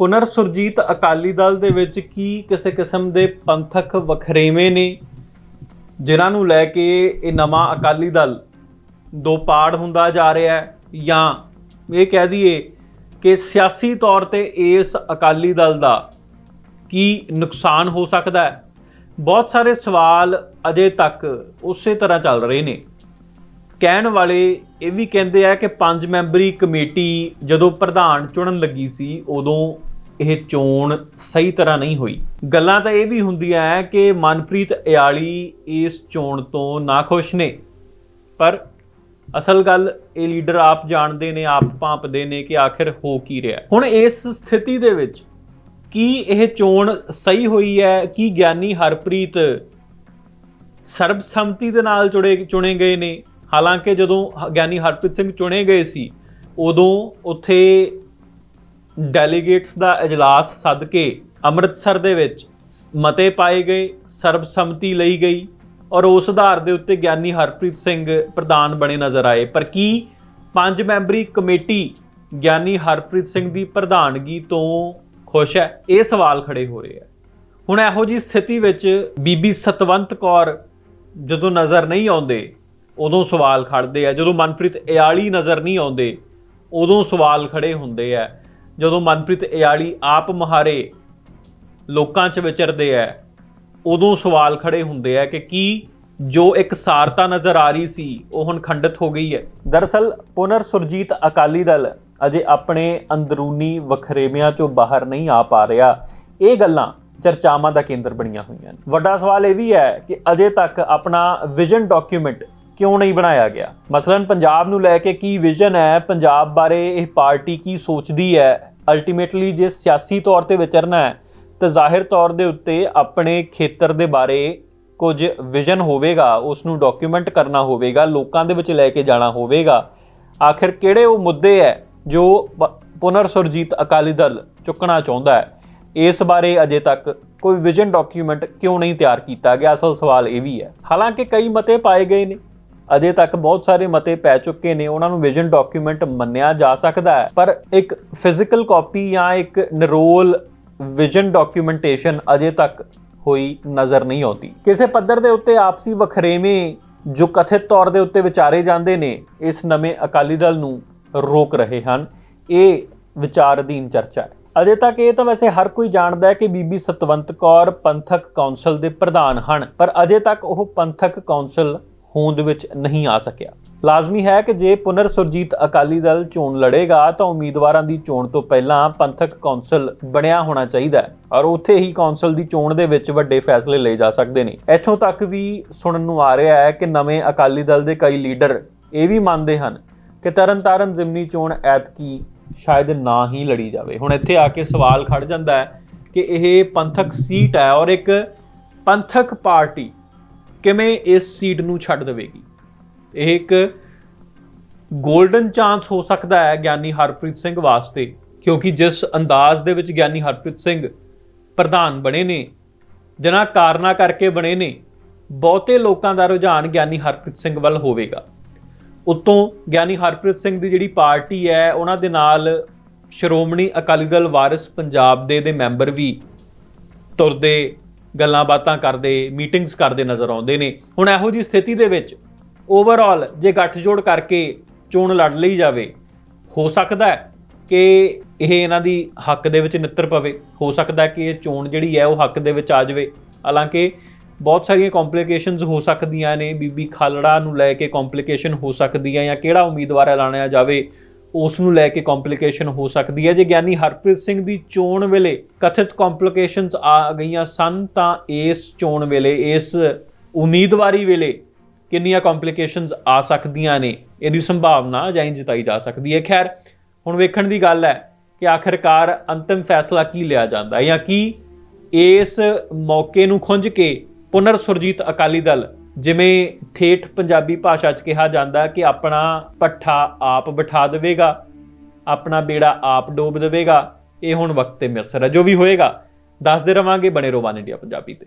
ਪੁਨਰ ਸੁਰਜੀਤ ਅਕਾਲੀ ਦਲ ਦੇ ਵਿੱਚ ਕੀ ਕਿਸੇ ਕਿਸਮ ਦੇ ਪੰਥਕ ਵਖਰੇਵੇਂ ਨੇ, ਜਿਨ੍ਹਾਂ ਨੂੰ ਲੈ ਕੇ ਇਹ ਨਵਾਂ ਅਕਾਲੀ ਦਲ ਦੋ ਪਾੜ ਹੁੰਦਾ ਜਾ ਰਿਹਾ ਹੈ? ਜਾਂ ਇਹ ਕਹਿ ਦਈਏ ਕਿ ਸਿਆਸੀ ਤੌਰ ਤੇ ਇਸ ਅਕਾਲੀ ਦਲ ਦਾ ਕੀ ਨੁਕਸਾਨ ਹੋ ਸਕਦਾ ਹੈ? ਬਹੁਤ ਸਾਰੇ ਸਵਾਲ ਅਜੇ ਤੱਕ ਉਸੇ ਤਰ੍ਹਾਂ ਚੱਲ ਰਹੇ ਨੇ। ਕਹਿਣ ਵਾਲੇ ਇਹ ਵੀ ਕਹਿੰਦੇ ਆ ਕਿ ਪੰਜ ਮੈਂਬਰੀ ਕਮੇਟੀ ਜਦੋਂ ਪ੍ਰਧਾਨ ਚੁਣਨ ਲੱਗੀ ਸੀ, ਉਦੋਂ ਇਹ ਚੋਣ ਸਹੀ ਤਰ੍ਹਾਂ ਨਹੀਂ ਹੋਈ। ਗੱਲਾਂ ਤਾਂ ਇਹ ਵੀ ਹੁੰਦੀਆਂ ਹੈ ਕਿ ਮਨਪ੍ਰੀਤ ਇਆਲੀ ਇਸ ਚੋਣ ਤੋਂ ਨਾਖੁਸ਼ ਨੇ। ਪਰ ਅਸਲ ਗੱਲ, ਇਹ ਲੀਡਰ ਆਪ ਜਾਣਦੇ ਨੇ, ਆਪ ਭਾਂਪਦੇ ਨੇ ਕਿ ਆਖਿਰ ਹੋ ਕੀ ਰਿਹਾ ਹੁਣ ਇਸ ਸਥਿਤੀ ਦੇ ਵਿੱਚ ਕੀ ਇਹ ਚੋਣ ਸਹੀ ਹੋਈ ਹੈ ਕੀ ਗਿਆਨੀ ਹਰਪ੍ਰੀਤ ਸਰਬਸੰਮਤੀ ਦੇ ਨਾਲ ਚੁਣੇ ਚੁਣੇ ਗਏ ਨੇ? ਹਾਲਾਂਕਿ ਜਦੋਂ ਗਿਆਨੀ ਹਰਪ੍ਰੀਤ ਸਿੰਘ ਚੁਣੇ ਗਏ ਸੀ, ਉਦੋਂ ਉੱਥੇ ਡੈਲੀਗੇਟਸ ਦਾ ਇਜਲਾਸ ਸੱਦ ਕੇ ਅੰਮ੍ਰਿਤਸਰ ਦੇ ਵਿੱਚ ਮਤੇ ਪਾਏ ਗਏ, ਸਰਬਸੰਮਤੀ ਲਈ ਗਈ ਔਰ ਉਸ ਆਧਾਰ ਦੇ ਉੱਤੇ ਗਿਆਨੀ ਹਰਪ੍ਰੀਤ ਸਿੰਘ ਪ੍ਰਧਾਨ ਬਣੇ ਨਜ਼ਰ ਆਏ। ਪਰ ਕੀ ਪੰਜ ਮੈਂਬਰੀ ਕਮੇਟੀ ਗਿਆਨੀ ਹਰਪ੍ਰੀਤ ਸਿੰਘ ਦੀ ਪ੍ਰਧਾਨਗੀ ਤੋਂ ਖੁਸ਼ ਹੈ? ਇਹ ਸਵਾਲ ਖੜੇ ਹੋ ਰਹੇ ਆ ਹੁਣ ਇਹੋ ਜੀ ਸਥਿਤੀ ਵਿੱਚ ਬੀਬੀ ਸਤਵੰਤ ਕੌਰ ਜਦੋਂ ਨਜ਼ਰ ਨਹੀਂ ਆਉਂਦੇ, ਉਦੋਂ ਸਵਾਲ ਖੜਦੇ ਆ। ਜਦੋਂ ਮਨਪ੍ਰੀਤ ਇਆਲੀ ਨਜ਼ਰ ਨਹੀਂ ਆਉਂਦੇ, ਉਦੋਂ ਸਵਾਲ ਖੜੇ ਹੁੰਦੇ ਆ। ਜਦੋਂ ਮਨਪ੍ਰੀਤ ਇਆਲੀ ਆਪ ਮਹਾਰੇ ਲੋਕਾਂ 'ਚ ਵਿਚਰਦੇ ਆ ਉਦੋਂ ਸਵਾਲ ਖੜੇ ਹੁੰਦੇ ਆ ਕਿ ਕੀ ਜੋ ਇੱਕ ਸਾਰਤਾ ਨਜ਼ਰ ਆ ਰਹੀ ਸੀ, ਉਹ ਹੁਣ ਖੰਡਿਤ ਹੋ ਗਈ ਹੈ ਦਰਅਸਲ ਪੁਨਰ ਸੁਰਜੀਤ ਅਕਾਲੀ ਦਲ ਅਜੇ ਆਪਣੇ ਅੰਦਰੂਨੀ ਵਖਰੇਵਿਆਂ 'ਚੋਂ ਬਾਹਰ ਨਹੀਂ ਆ ਪਾ ਰਿਹਾ। ਇਹ ਗੱਲਾਂ ਚਰਚਾਵਾਂ ਦਾ ਕੇਂਦਰ ਬਣੀਆਂ ਹੋਈਆਂ ਨੇ। ਵੱਡਾ ਸਵਾਲ ਇਹ ਵੀ ਹੈ ਕਿ ਅਜੇ ਤੱਕ ਆਪਣਾ ਵਿਜ਼ਨ ਡਾਕੂਮੈਂਟ ਕਿਉਂ ਨਹੀਂ ਬਣਾਇਆ ਗਿਆ? ਮਸਲਨ, ਪੰਜਾਬ ਨੂੰ ਲੈ ਕੇ ਕੀ ਵਿਜ਼ਨ ਹੈ ਪੰਜਾਬ ਬਾਰੇ ਇਹ ਪਾਰਟੀ ਕੀ ਸੋਚਦੀ ਹੈ ਅਲਟੀਮੇਟਲੀ ਜੇ ਸਿਆਸੀ ਤੌਰ ਤੇ ਵਿਚਰਨਾ ਹੈ, ਤਾਂ ਜ਼ਾਹਿਰ ਤੌਰ ਦੇ ਉੱਤੇ ਆਪਣੇ ਖੇਤਰ ਦੇ ਬਾਰੇ ਕੁਝ ਵਿਜ਼ਨ ਹੋਵੇਗਾ ਉਸ ਨੂੰ ਡਾਕੂਮੈਂਟ ਕਰਨਾ ਹੋਵੇਗਾ, ਲੋਕਾਂ ਦੇ ਵਿੱਚ ਲੈ ਕੇ ਜਾਣਾ ਹੋਵੇਗਾ। ਆਖਿਰ ਕਿਹੜੇ ਉਹ ਮੁੱਦੇ ਹੈ ਜੋ ਪੁਨਰ ਸੁਰਜੀਤ ਅਕਾਲੀ ਦਲ ਚੁੱਕਣਾ ਚਾਹੁੰਦਾ ਹੈ? ਇਸ ਬਾਰੇ ਅਜੇ ਤੱਕ ਕੋਈ ਵਿਜ਼ਨ ਡਾਕੂਮੈਂਟ ਕਿਉਂ ਨਹੀਂ ਤਿਆਰ ਕੀਤਾ ਗਿਆ? ਅਸਲ ਸਵਾਲ ਇਹ ਵੀ ਹੈ। ਹਾਲਾਂਕਿ ਕਈ ਮਤੇ ਪਾਏ ਗਏ ਨੇ। ਅਜੇ ਤੱਕ ਬਹੁਤ ਸਾਰੇ ਮਤੇ ਪੈ ਚੁੱਕੇ ਨੇ, ਉਹਨਾਂ ਨੂੰ ਵਿਜ਼ਨ ਡਾਕੂਮੈਂਟ ਮੰਨਿਆ ਜਾ ਸਕਦਾ ਹੈ। ਪਰ ਇੱਕ ਫਿਜ਼ੀਕਲ ਕਾਪੀ ਜਾਂ ਇੱਕ ਨਿਰੋਲ ਵਿਜ਼ਨ ਡਾਕੂਮੈਂਟੇਸ਼ਨ ਅਜੇ ਤੱਕ ਹੋਈ ਨਜ਼ਰ ਨਹੀਂ ਆਉਂਦੀ। ਕਿਸੇ ਪੱਧਰ ਦੇ ਉੱਤੇ ਆਪਸੀ ਵਖਰੇਵੇਂ ਜੋ ਕਥਿਤ ਤੌਰ ਦੇ ਉੱਤੇ ਵਿਚਾਰੇ ਜਾਂਦੇ ਨੇ, ਇਸ ਨਵੇਂ ਅਕਾਲੀ ਦਲ ਨੂੰ ਰੋਕ ਰਹੇ ਹਨ। ਇਹ ਵਿਚਾਰ ਅਧੀਨ ਚਰਚਾ ਹੈ। ਅਜੇ ਤੱਕ ਇਹ ਤਾਂ ਵੈਸੇ ਹਰ ਕੋਈ ਜਾਣਦਾ ਹੈ ਕਿ ਬੀਬੀ ਸਤਵੰਤ ਕੌਰ ਪੰਥਕ ਕੌਂਸਲ ਦੇ ਪ੍ਰਧਾਨ ਹਨ, ਪਰ ਅਜੇ ਤੱਕ ਉਹ ਪੰਥਕ ਕੌਂਸਲ ਹੋਂਦ ਵਿੱਚ ਨਹੀਂ ਆ ਸਕਿਆ। ਲਾਜ਼ਮੀ ਹੈ ਕਿ ਜੇ ਪੁਨਰ ਸੁਰਜੀਤ ਅਕਾਲੀ ਦਲ ਚੋਣ ਲੜੇਗਾ, ਤਾਂ ਉਮੀਦਵਾਰਾਂ ਦੀ ਚੋਣ ਤੋਂ ਪਹਿਲਾਂ ਪੰਥਕ ਕੌਂਸਲ ਬਣਿਆ ਹੋਣਾ ਚਾਹੀਦਾ ਹੈ। ਔਰ ਉੱਥੇ ਹੀ ਕੌਂਸਲ ਦੀ ਚੋਣ ਦੇ ਵਿੱਚ ਵੱਡੇ ਫੈਸਲੇ ਲਏ ਜਾ ਸਕਦੇ ਨੇ। ਇੱਥੋਂ ਤੱਕ ਵੀ ਸੁਣਨ ਨੂੰ ਆ ਰਿਹਾ ਹੈ ਕਿ ਨਵੇਂ ਅਕਾਲੀ ਦਲ ਦੇ ਕਈ ਲੀਡਰ ਇਹ ਵੀ ਮੰਨਦੇ ਹਨ ਕਿ ਤਰਨਤਾਰਨ ਜ਼ਿਮਨੀ ਚੋਣ ਐਤਕੀ ਸ਼ਾਇਦ ਨਾ ਹੀ ਲੜੀ ਜਾਵੇ। ਹੁਣ ਇੱਥੇ ਆ ਕੇ ਸਵਾਲ ਖੜ ਜਾਂਦਾ ਹੈ ਕਿ ਇਹ ਪੰਥਕ ਸੀਟ ਹੈ ਔਰ ਇੱਕ ਪੰਥਕ ਪਾਰਟੀ ਕਿਵੇਂ ਇਸ ਸੀਟ ਨੂੰ ਛੱਡ ਦੇਵੇਗੀ? ਇਹ ਇੱਕ 골ਡਨ ਚਾਂਸ ਹੋ ਸਕਦਾ ਹੈ ਗਿਆਨੀ ਹਰਪ੍ਰੀਤ ਸਿੰਘ ਵਾਸਤੇ, ਕਿਉਂਕਿ ਜਿਸ ਅੰਦਾਜ਼ ਦੇ ਵਿੱਚ ਗਿਆਨੀ ਹਰਪ੍ਰੀਤ ਸਿੰਘ ਪ੍ਰਧਾਨ ਬਣੇ ਨੇ, ਜਿਨ੍ਹਾਂ ਕਾਰਨਾਂ ਕਰਕੇ ਬਣੇ ਨੇ, ਬਹੁਤੇ ਲੋਕਾਂ ਦਾ ਰੁਝਾਨ ਗਿਆਨੀ ਹਰਪ੍ਰੀਤ ਸਿੰਘ ਵੱਲ ਹੋਵੇਗਾ। ਉਤੋਂ ਗਿਆਨੀ ਹਰਪ੍ਰੀਤ ਸਿੰਘ ਦੀ ਜਿਹੜੀ ਪਾਰਟੀ ਹੈ, ਉਹਨਾਂ ਦੇ ਨਾਲ ਸ਼੍ਰੋਮਣੀ ਅਕਾਲੀ ਦਲ ਵਾਰਿਸ ਪੰਜਾਬ ਦੇ ਦੇ ਮੈਂਬਰ ਵੀ ਤੁਰਦੇ ਗੱਲਾਂ ਬਾਤਾਂ ਕਰਦੇ ਮੀਟਿੰਗਸ ਕਰਦੇ ਨਜ਼ਰ ਆਉਂਦੇ ਨੇ। ਹੁਣ ਇਹੋ ਜੀ ਸਥਿਤੀ ਦੇ ਵਿੱਚ ਓਵਰਆਲ ਜੇ ਗੱਠਜੋੜ ਕਰਕੇ ਚੋਣ ਲੜ ਲਈ ਜਾਵੇ, ਹੋ ਸਕਦਾ ਹੈ ਕਿ ਇਹ ਇਹਨਾਂ ਦੀ ਹੱਕ ਦੇ ਵਿੱਚ ਨਿੱਤਰ ਪਵੇ। ਹੋ ਸਕਦਾ ਕਿ ਇਹ ਚੋਣ ਜਿਹੜੀ ਹੈ ਉਹ ਹੱਕ ਦੇ ਵਿੱਚ ਆ ਜਾਵੇ। ਹਾਲਾਂਕਿ ਬਹੁਤ ਸਾਰੀਆਂ ਕੰਪਲਿਕੇਸ਼ਨਸ ਹੋ ਸਕਦੀਆਂ ਨੇ। ਬੀਬੀ ਖਾਲੜਾ ਨੂੰ ਲੈ ਕੇ ਕੰਪਲਿਕੇਸ਼ਨ ਹੋ ਸਕਦੀ ਹੈ ਜਾਂ ਕਿਹੜਾ ਉਮੀਦਵਾਰ ਐਲਾਨਿਆ ਜਾਵੇ ਉਸ ਨੂੰ ਲੈ ਕੇ ਕੰਪਲਿਕੇਸ਼ਨ ਹੋ ਸਕਦੀ ਹੈ। ਜੇ ਗਿਆਨੀ ਹਰਪ੍ਰੀਤ ਸਿੰਘ ਦੀ ਚੋਣ ਵੇਲੇ ਕਥਿਤ ਕੰਪਲਿਕੇਸ਼ਨਸ ਆ ਗਈਆਂ ਸਨ, ਤਾਂ ਇਸ ਚੋਣ ਵੇਲੇ, ਇਸ ਉਮੀਦਵਾਰੀ ਵੇਲੇ ਕਿੰਨੀਆਂ ਕੰਪਲਿਕੇਸ਼ਨਸ ਆ ਸਕਦੀਆਂ ਨੇ? ਇਹਦੀ ਸੰਭਾਵਨਾ ਜਾਂ ਜਿਤਾਈ ਜਾ ਸਕਦੀ ਹੈ। ਖੈਰ, ਹੁਣ ਵੇਖਣ ਦੀ ਗੱਲ ਹੈ ਕਿ ਆਖਿਰਕਾਰ ਅੰਤਿਮ ਫੈਸਲਾ ਕੀ ਲਿਆ ਜਾਂਦਾ ਹੈ ਜਾਂ ਕੀ ਇਸ ਮੌਕੇ ਨੂੰ ਖੁੰਝ ਕੇ ਪੁਨਰ ਸੁਰਜੀਤ ਅਕਾਲੀ ਦਲ ਜਿਵੇਂ ਠੇਠ ਪੰਜਾਬੀ ਭਾਸ਼ਾ 'ਚ ਕਿਹਾ ਜਾਂਦਾ ਕਿ ਆਪਣਾ ਪੱਠਾ ਆਪ ਬਿਠਾ ਦੇਵੇਗਾ, ਆਪਣਾ ਬੇੜਾ ਆਪ ਡੋਬ ਦੇਵੇਗਾ, ਇਹ ਹੁਣ ਵਕਤ ਤੇ ਮਿਸਰ ਹੈ, ਜੋ ਵੀ ਹੋਏਗਾ, ਦੱਸਦੇ ਰਵਾਂਗੇ ਬਣੇ ਰੋਵਾਨ ਇੰਡੀਆ ਪੰਜਾਬੀ ਤੇ।